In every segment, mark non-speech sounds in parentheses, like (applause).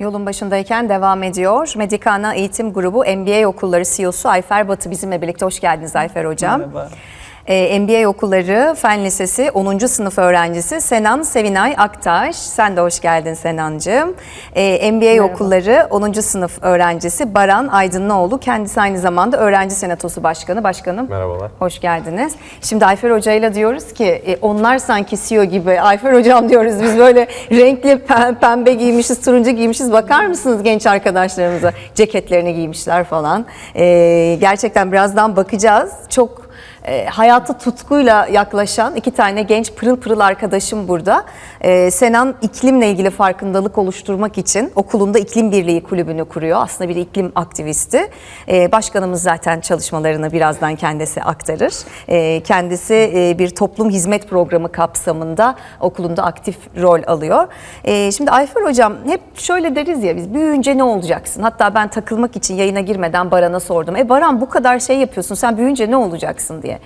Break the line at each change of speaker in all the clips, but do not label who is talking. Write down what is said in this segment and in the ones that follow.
Yolun başındayken devam ediyor. Medikana Eğitim Grubu MBA Okulları CEO'su Ayfer Batı bizimle birlikte. Hoş geldiniz Ayfer Hocam.
Merhaba.
Ee, MBA Okulları Fen Lisesi 10. sınıf öğrencisi Senan Sevinay Aktaş. Sen de hoş geldin Senancığım. Ee, MBA Okulları 10. sınıf öğrencisi Baran Aydınlıoğlu. Kendisi aynı zamanda Öğrenci Senatosu Başkanı. Başkanım
Merhabalar.
Hoş geldiniz. Şimdi Ayfer Hoca'yla diyoruz ki e, onlar sanki CEO gibi. (laughs) Ayfer Hocam diyoruz biz böyle renkli pe- pembe giymişiz, turuncu giymişiz. Bakar mısınız genç arkadaşlarımıza? Ceketlerini giymişler falan. E, gerçekten birazdan bakacağız. Çok e, hayata tutkuyla yaklaşan iki tane genç pırıl pırıl arkadaşım burada. E, Senan iklimle ilgili farkındalık oluşturmak için okulunda iklim birliği kulübünü kuruyor. Aslında bir iklim aktivisti. E, başkanımız zaten çalışmalarını birazdan kendisi aktarır. E, kendisi e, bir toplum hizmet programı kapsamında okulunda aktif rol alıyor. E, şimdi Ayfer Hocam hep şöyle deriz ya biz büyüyünce ne olacaksın? Hatta ben takılmak için yayına girmeden Baran'a sordum. E Baran bu kadar şey yapıyorsun sen büyüyünce ne olacaksın diye.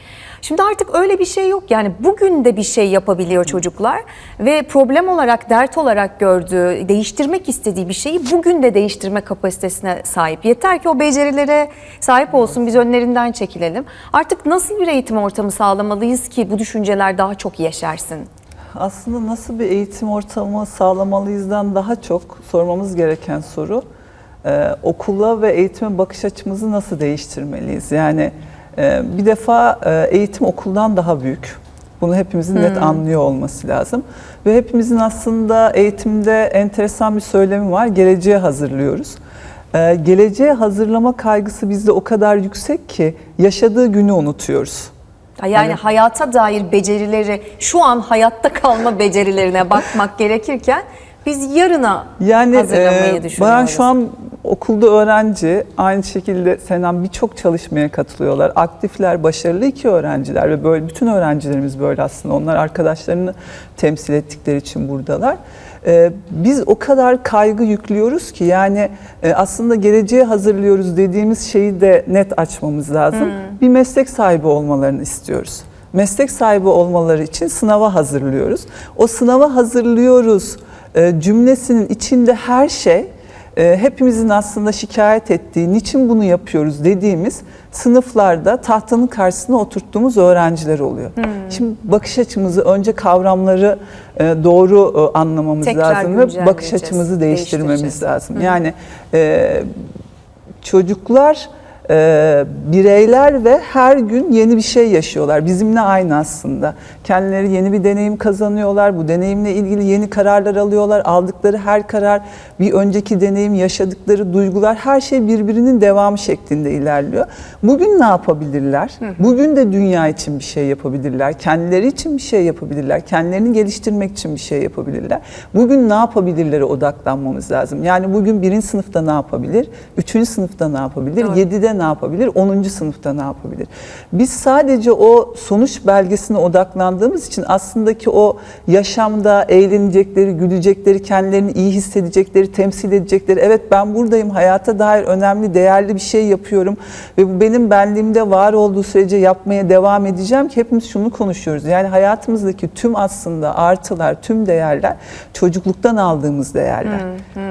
Şimdi artık öyle bir şey yok. Yani bugün de bir şey yapabiliyor çocuklar ve problem olarak, dert olarak gördüğü, değiştirmek istediği bir şeyi bugün de değiştirme kapasitesine sahip. Yeter ki o becerilere sahip olsun, biz önlerinden çekilelim. Artık nasıl bir eğitim ortamı sağlamalıyız ki bu düşünceler daha çok yeşersin?
Aslında nasıl bir eğitim ortamı sağlamalıyızdan daha çok sormamız gereken soru e, okula ve eğitime bakış açımızı nasıl değiştirmeliyiz? Yani bir defa e, eğitim okuldan daha büyük. Bunu hepimizin net anlıyor olması lazım. Ve hepimizin aslında eğitimde enteresan bir söylemi var. Geleceğe hazırlıyoruz. E, geleceğe hazırlama kaygısı bizde o kadar yüksek ki yaşadığı günü unutuyoruz.
Yani hayata dair becerileri, şu an hayatta kalma becerilerine bakmak gerekirken biz yarına
Yani
hazırlamayı
e,
düşünüyoruz.
Baran şu an okulda öğrenci, aynı şekilde Senem birçok çalışmaya katılıyorlar. Aktifler, başarılı iki öğrenciler ve böyle bütün öğrencilerimiz böyle aslında. Onlar arkadaşlarını temsil ettikleri için buradalar. E, biz o kadar kaygı yüklüyoruz ki yani e, aslında geleceğe hazırlıyoruz dediğimiz şeyi de net açmamız lazım. Bir meslek sahibi olmalarını istiyoruz meslek sahibi olmaları için sınava hazırlıyoruz. O sınava hazırlıyoruz e, cümlesinin içinde her şey e, hepimizin aslında şikayet ettiği, niçin bunu yapıyoruz dediğimiz sınıflarda tahtanın karşısına oturttuğumuz öğrenciler oluyor. Şimdi bakış açımızı önce kavramları e, doğru e, anlamamız
Tekrar
lazım ve bakış açımızı değiştirmemiz lazım. Yani e, çocuklar e, bireyler ve her gün yeni bir şey yaşıyorlar. Bizimle aynı aslında. Kendileri yeni bir deneyim kazanıyorlar. Bu deneyimle ilgili yeni kararlar alıyorlar. Aldıkları her karar bir önceki deneyim, yaşadıkları duygular her şey birbirinin devamı şeklinde ilerliyor. Bugün ne yapabilirler? Bugün de dünya için bir şey yapabilirler. Kendileri için bir şey yapabilirler. Kendilerini geliştirmek için bir şey yapabilirler. Bugün ne yapabilirlere odaklanmamız lazım. Yani bugün birinci sınıfta ne yapabilir? Üçüncü sınıfta ne yapabilir?
Doğru.
Yedide ne yapabilir? Onuncu sınıfta ne yapabilir? Biz sadece o sonuç belgesine odaklandığımız için aslındaki o yaşamda eğlenecekleri, gülecekleri, kendilerini iyi hissedecekleri, temsil edecekleri, evet ben buradayım, hayata dair önemli, değerli bir şey yapıyorum ve bu benim benliğimde var olduğu sürece yapmaya devam edeceğim ki hepimiz şunu konuşuyoruz. Yani hayatımızdaki tüm aslında artılar, tüm değerler çocukluktan aldığımız değerler.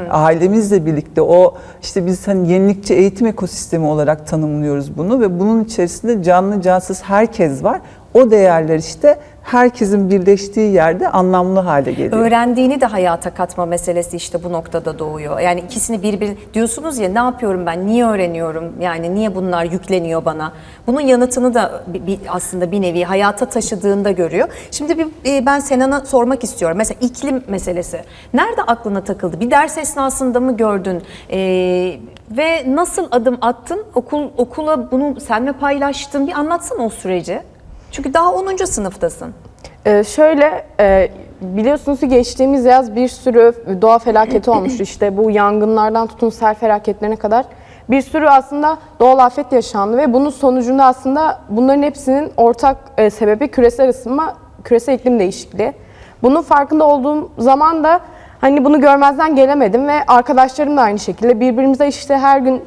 Ailemizle birlikte o işte biz hani yenilikçi eğitim ekosistemi olarak tanımlıyoruz bunu ve bunun içerisinde canlı cansız herkes var. O değerler işte herkesin birleştiği yerde anlamlı hale geliyor.
Öğrendiğini de hayata katma meselesi işte bu noktada doğuyor. Yani ikisini birbirine diyorsunuz ya ne yapıyorum ben, niye öğreniyorum, yani niye bunlar yükleniyor bana. Bunun yanıtını da bir, aslında bir nevi hayata taşıdığında görüyor. Şimdi bir, e, ben Senan'a sormak istiyorum. Mesela iklim meselesi. Nerede aklına takıldı? Bir ders esnasında mı gördün? E, ve nasıl adım attın? Okul okula bunu sen paylaştın? Bir anlatsana o süreci. Çünkü daha 10. sınıftasın.
Ee, şöyle e, biliyorsunuz ki geçtiğimiz yaz bir sürü doğa felaketi olmuştu. (clears throat) İşte bu yangınlardan tutun sel felaketlerine kadar bir sürü aslında doğal afet yaşandı ve bunun sonucunda aslında bunların hepsinin ortak e, sebebi küresel ısınma, küresel iklim değişikliği. Bunun farkında olduğum zaman da hani bunu görmezden gelemedim ve arkadaşlarım da aynı şekilde birbirimize işte her gün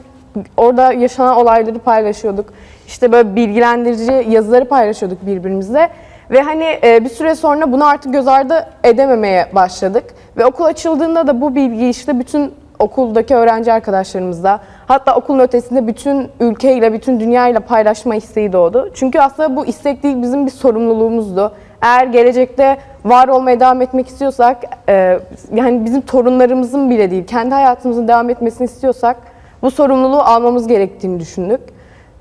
orada yaşanan olayları paylaşıyorduk. İşte böyle bilgilendirici yazıları paylaşıyorduk birbirimizle. Ve hani e, bir süre sonra bunu artık göz ardı edememeye başladık. Ve okul açıldığında da bu bilgiyi işte bütün okuldaki öğrenci arkadaşlarımızla hatta okulun ötesinde bütün ülkeyle, bütün dünyayla paylaşma isteği doğdu. Çünkü aslında bu istek değil bizim bir sorumluluğumuzdu. Eğer gelecekte var olmaya devam etmek istiyorsak, e, yani bizim torunlarımızın bile değil, kendi hayatımızın devam etmesini istiyorsak bu sorumluluğu almamız gerektiğini düşündük.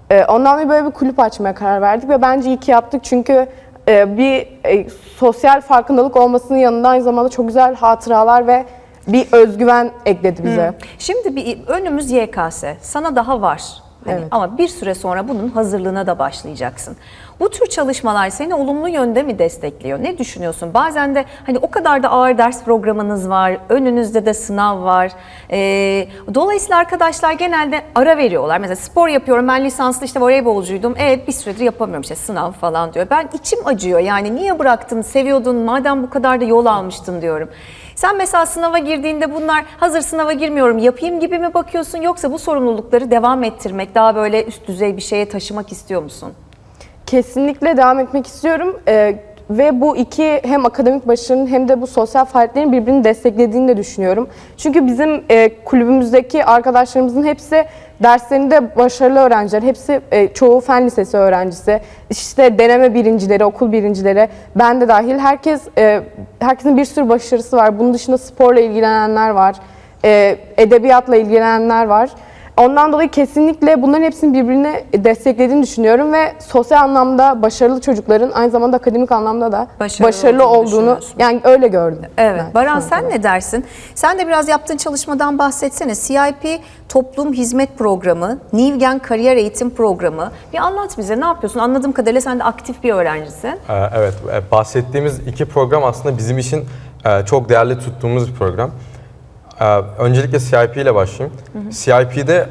E, ondan dolayı böyle bir kulüp açmaya karar verdik ve bence iyi ki yaptık çünkü e, bir e, sosyal farkındalık olmasının yanında aynı zamanda çok güzel hatıralar ve bir özgüven ekledi bize.
Şimdi bir önümüz YKS. Sana daha var. Hani
Evet.
Ama bir süre sonra bunun hazırlığına da başlayacaksın. Bu tür çalışmalar seni olumlu yönde mi destekliyor? Ne düşünüyorsun? Bazen de hani o kadar da ağır ders programınız var, önünüzde de sınav var. Ee, dolayısıyla arkadaşlar genelde ara veriyorlar. Mesela spor yapıyorum, ben lisanslı işte voleybolcuydum. E bir süredir yapamıyorum işte sınav falan diyor. Ben içim acıyor yani niye bıraktın, seviyordun, madem bu kadar da yol almıştın diyorum. Sen mesela sınava girdiğinde bunlar hazır sınava girmiyorum yapayım gibi mi bakıyorsun yoksa bu sorumlulukları devam ettirmek daha böyle üst düzey bir şeye taşımak istiyor musun?
Kesinlikle devam etmek istiyorum. Ee, ve bu iki hem akademik başarının hem de bu sosyal faaliyetlerin birbirini desteklediğini de düşünüyorum. Çünkü bizim e, kulübümüzdeki arkadaşlarımızın hepsi derslerinde başarılı öğrenciler. Hepsi e, çoğu fen lisesi öğrencisi. İşte deneme birincileri, okul birincileri, ben de dahil. Herkes e, herkesin bir sürü başarısı var. Bunun dışında sporla ilgilenenler var. E, edebiyatla ilgilenenler var. Ondan dolayı kesinlikle bunların hepsinin birbirini desteklediğini düşünüyorum ve sosyal anlamda başarılı çocukların aynı zamanda akademik anlamda da
Başarılı
başarılı,
olduğunu
yani öyle gördüm.
Evet.
ben
Baran sen ne dersin? Sen de biraz yaptığın çalışmadan bahsetsene. CIP Toplum Hizmet Programı, Nivgen Kariyer Eğitim Programı. Bir anlat bize ne yapıyorsun? Anladığım kadarıyla sen de aktif bir öğrencisin.
Ee, Evet, e, bahsettiğimiz iki program aslında bizim için e, çok değerli tuttuğumuz bir program. Ee, Öncelikle CIP ile başlayayım. CIP'de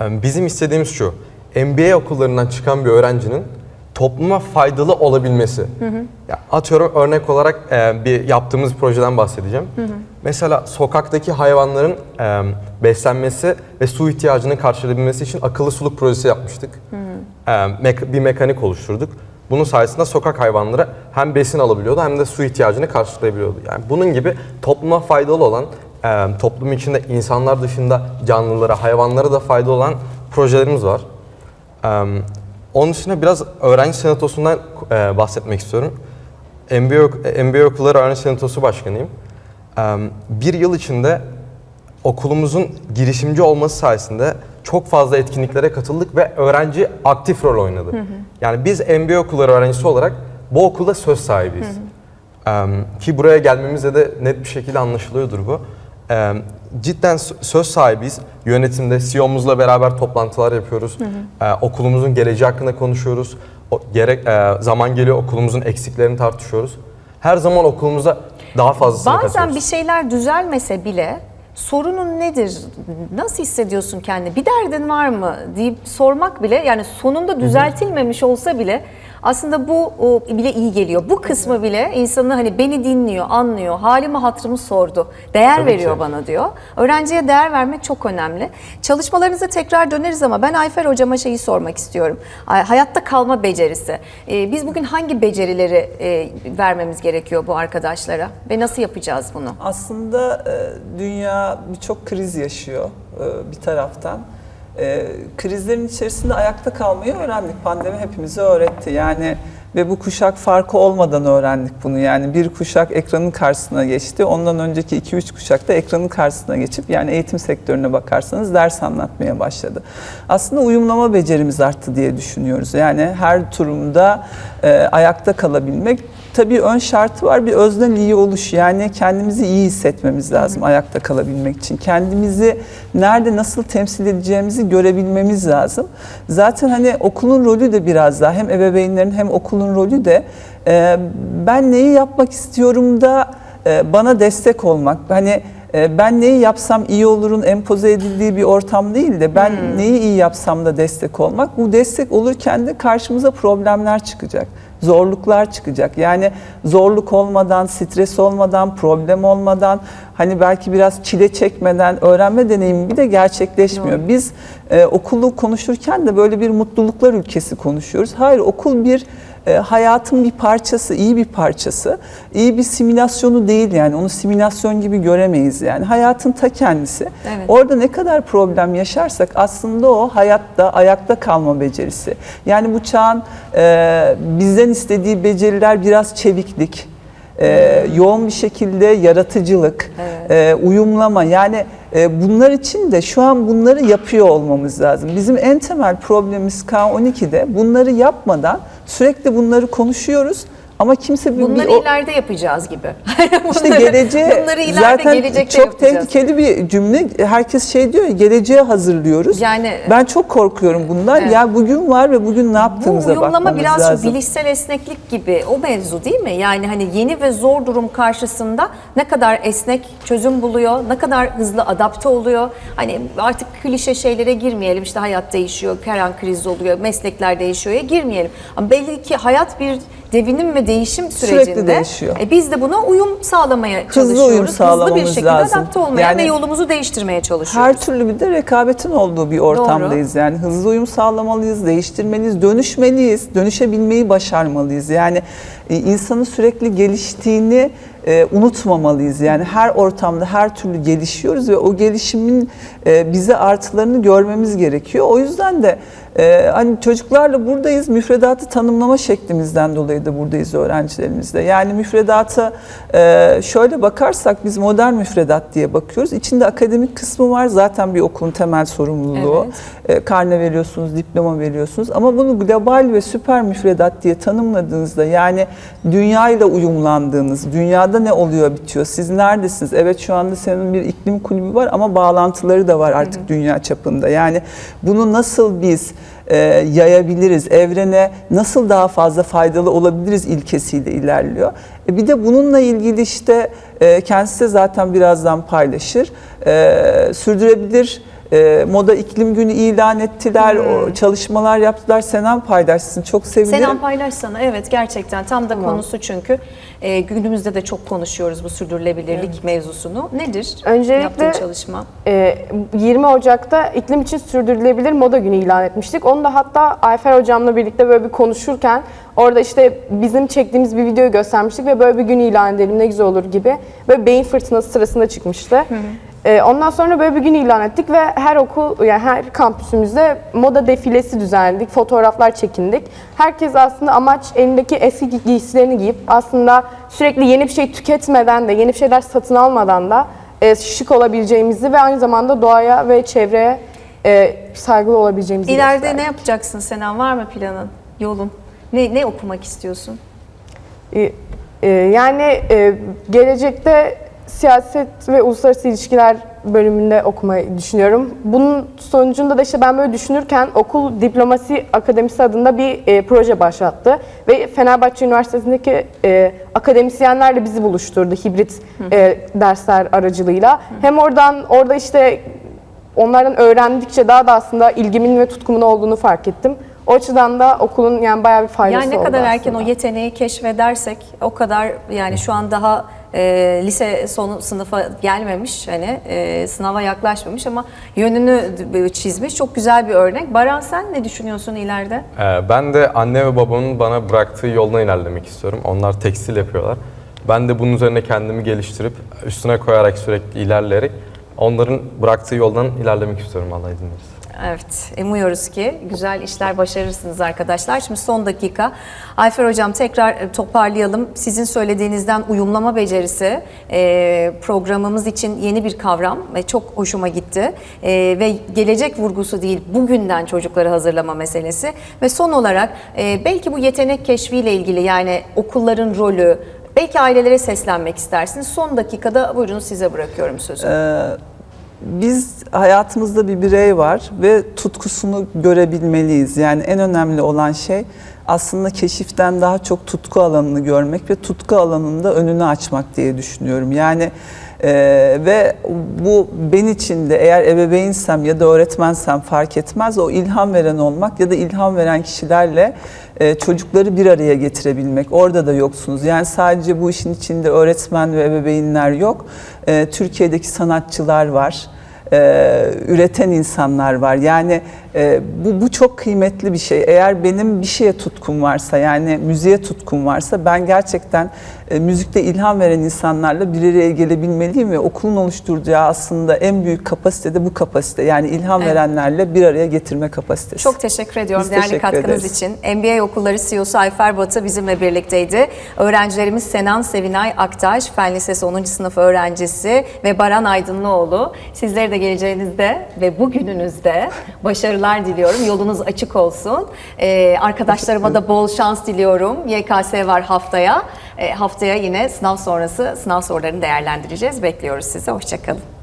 e, bizim istediğimiz şu, MBA okullarından çıkan bir öğrencinin topluma faydalı olabilmesi. Ya atıyorum örnek olarak e, bir yaptığımız projeden bahsedeceğim. Mesela sokaktaki hayvanların e, beslenmesi ve su ihtiyacını karşılayabilmesi için akıllı suluk projesi yapmıştık. E, mek- bir mekanik oluşturduk. Bunun sayesinde sokak hayvanları hem besin alabiliyordu hem de su ihtiyacını karşılayabiliyordu. Yani bunun gibi topluma faydalı olan, e, toplum içinde insanlar dışında canlılara, hayvanlara da faydalı olan projelerimiz var. Ee, onun dışında biraz öğrenci senatosundan e, bahsetmek istiyorum. MBA, ok- MBA Okulları Öğrenci Senatosu Başkanıyım. Ee, bir yıl içinde okulumuzun girişimci olması sayesinde çok fazla etkinliklere katıldık ve öğrenci aktif rol oynadı. Yani biz MBA Okulları öğrencisi olarak bu okulda söz sahibiyiz. Ee, ki buraya gelmemizde de net bir şekilde anlaşılıyordur bu. Ee, cidden sö- söz sahibiyiz. Yönetimde CEO'muzla beraber toplantılar yapıyoruz. Ee, okulumuzun geleceği hakkında konuşuyoruz. O, gerek e, zaman geliyor okulumuzun eksiklerini tartışıyoruz. Her zaman okulumuza daha fazlasını
Bazen
katıyoruz.
bir şeyler düzelmese bile sorunun nedir? Nasıl hissediyorsun kendini? Bir derdin var mı deyip sormak bile yani sonunda düzeltilmemiş olsa bile aslında bu o, bile iyi geliyor. Bu kısmı bile insanı hani beni dinliyor, anlıyor, halimi hatırımı sordu, değer
Tabii
veriyor
ki.
bana diyor. Öğrenciye değer vermek çok önemli. Çalışmalarınıza tekrar döneriz ama ben Ayfer hocama şeyi sormak istiyorum. Ay- Hayatta kalma becerisi. Ee, biz bugün hangi becerileri e, vermemiz gerekiyor bu arkadaşlara ve nasıl yapacağız bunu?
Aslında e, dünya birçok kriz yaşıyor e, bir taraftan. E, krizlerin içerisinde ayakta kalmayı öğrendik. Pandemi hepimize öğretti. Yani ve bu kuşak farkı olmadan öğrendik bunu. Yani bir kuşak ekranın karşısına geçti. Ondan önceki 2-3 kuşak da ekranın karşısına geçip yani eğitim sektörüne bakarsanız ders anlatmaya başladı. Aslında uyumlama becerimiz arttı diye düşünüyoruz. Yani her durumda e, ayakta kalabilmek tabii ön şartı var bir özden iyi oluş yani kendimizi iyi hissetmemiz lazım ayakta kalabilmek için. Kendimizi nerede nasıl temsil edeceğimizi görebilmemiz lazım. Zaten hani okulun rolü de biraz daha hem ebeveynlerin hem okulun rolü de e, ben neyi yapmak istiyorum da e, bana destek olmak. Hani e, ben neyi yapsam iyi olurun empoze edildiği bir ortam değil de ben neyi iyi yapsam da destek olmak. Bu destek olurken de karşımıza problemler çıkacak zorluklar çıkacak. Yani zorluk olmadan, stres olmadan, problem olmadan, hani belki biraz çile çekmeden öğrenme deneyimi bir de gerçekleşmiyor. Biz e, okulu konuşurken de böyle bir mutluluklar ülkesi konuşuyoruz. Hayır, okul bir e, hayatın bir parçası, iyi bir parçası. İyi bir simülasyonu değil yani onu simülasyon gibi göremeyiz yani. Hayatın ta kendisi.
Evet.
Orada ne kadar problem yaşarsak aslında o hayatta ayakta kalma becerisi. Yani bu çağın e, bizden istediği beceriler biraz çeviklik, e, yoğun bir şekilde yaratıcılık, e, uyumlama. Yani e, bunlar için de şu an bunları yapıyor olmamız lazım. Bizim en temel problemimiz K12'de bunları yapmadan sürekli bunları konuşuyoruz ama kimse bir,
Bunları
bir o-
ileride yapacağız gibi. (laughs)
işte
Bunları-
geleceğe
bunları ileride
zaten
gelecekte
çok
yapacağız.
tehlikeli bir cümle. Herkes şey diyor geleceğe hazırlıyoruz.
Yani-
ben çok korkuyorum bundan.
Evet.
Ya bugün var ve bugün ne
Bu
yaptığımıza
uyumlama
bakmamız
biraz şu
lazım.
bilişsel esneklik gibi o mevzu değil mi? Yani hani yeni ve zor durum karşısında ne kadar esnek çözüm buluyor, ne kadar hızlı adapte oluyor. Hani artık klişe şeylere girmeyelim. İşte hayat değişiyor, her an kriz oluyor, meslekler değişiyor ya girmeyelim. Ama belli ki hayat bir devinim ve değişim
Sürekli
sürecinde.
değişiyor.
E biz de buna uyum sağlamaya
Hızlı
çalışıyoruz.
uyum
Hızlı bir
sağlamamız
şekilde
lazım.
adapte olmaya
Yani
ve yolumuzu değiştirmeye çalışıyoruz.
Her türlü bir de rekabetin olduğu bir ortamdayız. Yani hızlı uyum sağlamalıyız, değiştirmeliyiz, dönüşmeliyiz, dönüşebilmeyi başarmalıyız. Yani e, insanın sürekli geliştiğini e, unutmamalıyız. Yani her ortamda her türlü gelişiyoruz ve o gelişimin e, bize artılarını görmemiz gerekiyor. O yüzden de e, hani çocuklarla buradayız. Müfredatı tanımlama şeklimizden dolayı da buradayız öğrencilerimizle. Yani müfredata e, şöyle bakarsak biz modern müfredat diye bakıyoruz. İçinde akademik kısmı var. Zaten bir okulun temel sorumluluğu. E, karne veriyorsunuz, diploma veriyorsunuz. Ama bunu global ve süper müfredat diye tanımladığınızda yani dünyayla uyumlandığınız, dünyada ne oluyor bitiyor, siz neredesiniz? Evet şu anda senin bir iklim kulübü var ama bağlantıları da var artık dünya çapında. Yani bunu nasıl biz e, yayabiliriz, evrene nasıl daha fazla faydalı olabiliriz ilkesiyle ilerliyor. E, bir de bununla ilgili işte e, kendisi de zaten birazdan paylaşır. E, sürdürebilir e, moda iklim günü ilan ettiler, o çalışmalar yaptılar. Senem paylaşsın, çok sevinirim.
Selam paylaşsana. Evet gerçekten tam da konusu çünkü e, günümüzde de çok konuşuyoruz bu sürdürülebilirlik mevzusunu. Nedir
Öncelikle-
yaptığın çalışma?
Ee, 20 Ocak'ta iklim için sürdürülebilir moda günü ilan etmiştik. Onu da hatta Ayfer hocamla birlikte böyle bir konuşurken orada işte bizim çektiğimiz bir videoyu göstermiştik ve böyle bir gün ilan edelim ne güzel olur gibi. Böyle beyin fırtınası sırasında çıkmıştı. Ee, ondan sonra böyle bir gün ilan ettik ve her okul yani her kampüsümüzde moda defilesi düzenledik, fotoğraflar çekindik. Herkes aslında amaç elindeki eski gi- giysilerini giyip aslında sürekli yeni bir şey tüketmeden de, yeni bir şeyler satın almadan da e, şık olabileceğimizi ve aynı zamanda doğaya ve çevreye e, saygılı olabileceğimizi
İleride
gösterdi.
ne yapacaksın Senem? Var mı planın, yolun? Ne, ne okumak istiyorsun?
E, e, yani e, gelecekte siyaset ve uluslararası ilişkiler bölümünde okumayı düşünüyorum. Bunun sonucunda da işte ben böyle düşünürken okul diplomasi akademisi adında bir e, proje başlattı ve Fenerbahçe Üniversitesi'ndeki e, akademisyenlerle bizi buluşturdu hibrit e, dersler aracılığıyla. Hem oradan orada işte onlardan öğrendikçe daha da aslında ilgimin ve tutkumun olduğunu fark ettim. O açıdan da okulun yani bayağı bir faydası
Yani ne
oldu
kadar erken
aslında.
o yeteneği keşfedersek o kadar yani şu an daha e, lise sonu sınıfa gelmemiş hani e, sınava yaklaşmamış ama yönünü çizmiş çok güzel bir örnek. Baran sen ne düşünüyorsun ileride?
Ee, ben de anne ve babamın bana bıraktığı yoldan ilerlemek istiyorum. Onlar tekstil yapıyorlar. Ben de bunun üzerine kendimi geliştirip üstüne koyarak sürekli ilerleyerek onların bıraktığı yoldan ilerlemek istiyorum Allah izin verirse.
Evet, umuyoruz ki güzel işler başarırsınız arkadaşlar. Şimdi son dakika. Ayfer Hocam tekrar e, toparlayalım. Sizin söylediğinizden uyumlama becerisi e, programımız için yeni bir kavram ve çok hoşuma gitti. E, ve gelecek vurgusu değil, bugünden çocukları hazırlama meselesi. Ve son olarak belki bu yetenek keşfiyle ilgili yani okulların rolü, belki ailelere seslenmek istersiniz. Son dakikada buyurun size bırakıyorum sözü.
Ee, biz hayatımızda bir birey var ve tutkusunu görebilmeliyiz. Yani en önemli olan şey aslında keşiften daha çok tutku alanını görmek ve tutku alanında önünü açmak diye düşünüyorum. Yani e, ve bu ben için de eğer ebeveynsem ya da öğretmensem fark etmez o ilham veren olmak ya da ilham veren kişilerle e, çocukları bir araya getirebilmek. Orada da yoksunuz. Yani sadece bu işin içinde öğretmen ve ebeveynler yok. E, Türkiye'deki sanatçılar var. E, üreten insanlar var. Yani E, bu, bu çok kıymetli bir şey. Eğer benim bir şeye tutkum varsa yani müziğe tutkum varsa ben gerçekten e, müzikte ilham veren insanlarla bir araya gelebilmeliyim ve okulun oluşturacağı aslında en büyük kapasite de bu kapasite. Yani ilham
Evet.
verenlerle bir araya getirme kapasitesi.
Çok teşekkür ediyorum
Biz
değerli
teşekkür
katkınız
ederiz.
için. MBA Okulları CEO'su Ayfer Batı bizimle birlikteydi. Öğrencilerimiz Senan Sevinay Aktaş, Fen Lisesi 10. sınıf öğrencisi ve Baran Aydınlıoğlu. Sizlere de geleceğinizde ve bugününüzde başarılar diliyorum. Yolunuz açık olsun. Ee, arkadaşlarıma da bol şans diliyorum. YKS var haftaya. Ee, haftaya yine sınav sonrası sınav sorularını değerlendireceğiz. Bekliyoruz sizi. Hoşçakalın.